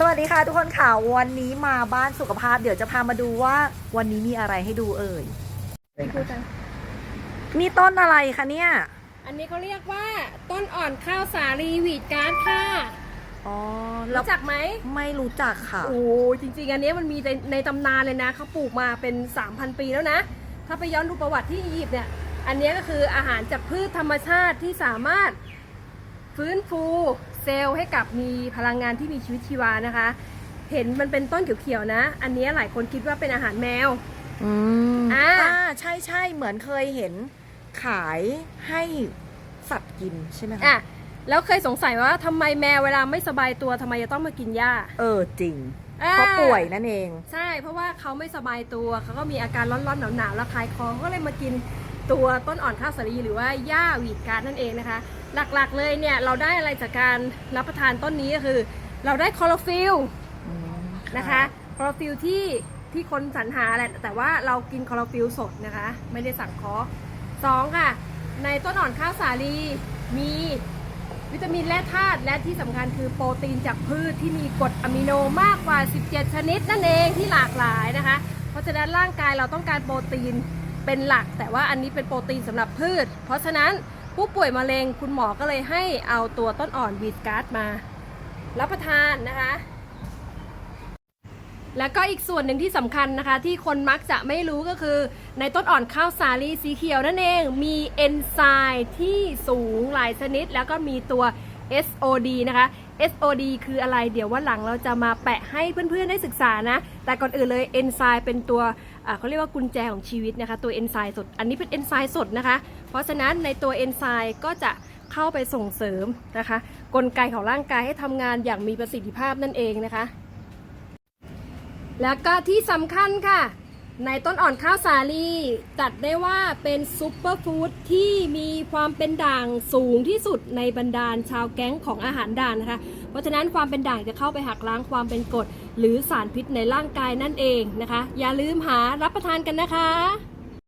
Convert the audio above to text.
สวัสดีค่ะทุกคนค่ะ วันนี้มาบ้านสุขภาพ เดี๋ยวจะพามาดูว่าวันนี้มีอะไรให้ดูเอ่ยนี่ต้นอะไรคะเนี่ย อันนี้เขาเรียกว่าต้นอ่อนข้าวสาลีหวีดการ์ดค่ะ อ๋อแล้วรู้จักไหม ไม่รู้จักค่ะ โอ้จริงๆ อันนี้มันมีในในตำนานเลยนะเขาปลูกมาเป็น 3,000 ปีแล้วนะ ถ้าไปย้อนดูประวัติที่อียิปต์เนี่ย อันนี้ก็คืออาหารจากพืชธรรมชาติที่สามารถ ฟื้นฟูเซลล์ให้กับมีพลังงานที่มีชีวิตชีวานะคะ เห็นมันเป็นต้นเขียวๆนะ อันนี้หลายคนคิดว่าเป็นอาหารแมว อืมอ่า ใช่ใช่เหมือนเคยเห็นขายให้สัตว์กินใช่ไหมคะอะแล้วเคยสงสัยว่าทำไมแมวเวลาไม่สบายตัวทำไมจะต้องมากินหญ้าเออจริงอ่เพราะป่วยนั่นเอง ใช่ เพราะว่าเขาไม่สบายตัวเขาก็มีอาการร้อนๆหนาวๆระคายคอเขาก็เลยมากินตัวต้นอ่อนข้าวสาลีหรือว่าหญ้าหวีดการ์ดนั่นเองนะคะ หลักๆเลยเนี่ยเราได้อะไรจากการรับประทานต้นนี้ก็คือ เราได้คลอโรฟิลอืมนะคะคลอโรฟิลที่ที่คนสรรหาแหละแต่ว่าเรากินคลอโรฟิลสดนะคะ ไม่ได้สั่งเคอสองค่ะ ในต้นอ่อนข้าวสาลีมีวิตามินและธาตุและที่สำคัญคือโปรตีนจากพืชที่มีกรดอะมิโนมากกว่า 17 ชนิดนั่นเองที่หลากหลายนะคะ เพราะฉะนั้นร่างกายเราต้องการโปรตีนเป็นหลัก แต่ว่าอันนี้เป็นโปรตีนสำหรับพืช เพราะฉะนั้น ผู้ป่วยมะเร็งคุณหมอก็เลยให้เอาตัวต้นอ่อนวีดการ์ดมา รับประทานนะคะ แล้วก็อีกส่วนหนึ่งที่สำคัญนะคะ ที่คนมักจะไม่รู้ก็คือ ในต้นอ่อนข้าวสาลีสีเขียวนั่นเอง มีเอนไซม์ที่สูงหลายชนิด แล้วก็มีตัว SOD นะคะ SOD คืออะไรเดี๋ยววันหลังเราจะมาแปะให้เพื่อนๆได้ศึกษานะ แต่ก่อนอื่นเลยเอนไซม์เป็นตัวเขาเรียกว่ากุญแจของชีวิตนะคะ ตัวเอนไซม์สด อันนี้เป็นเอนไซม์สดนะคะ เพราะฉะนั้นในตัวเอนไซม์ก็จะเข้าไปส่งเสริมนะคะ กลไกของร่างกายให้ทำงานอย่างมีประสิทธิภาพนั่นเองนะคะ แล้วก็ที่สำคัญค่ะ ในต้นอ่อนข้าวสาลีจัดได้ว่าเป็นซุปเปอร์ฟู้ดที่มีความเป็นด่างสูงที่สุดในบรรดาชาวแก๊งของอาหารด่างนะคะ เพราะฉะนั้นความเป็นด่างจะเข้าไปหักล้างความเป็นกรดหรือสารพิษในร่างกายนั่นเองนะคะ อย่าลืมหารับประทานกันนะคะ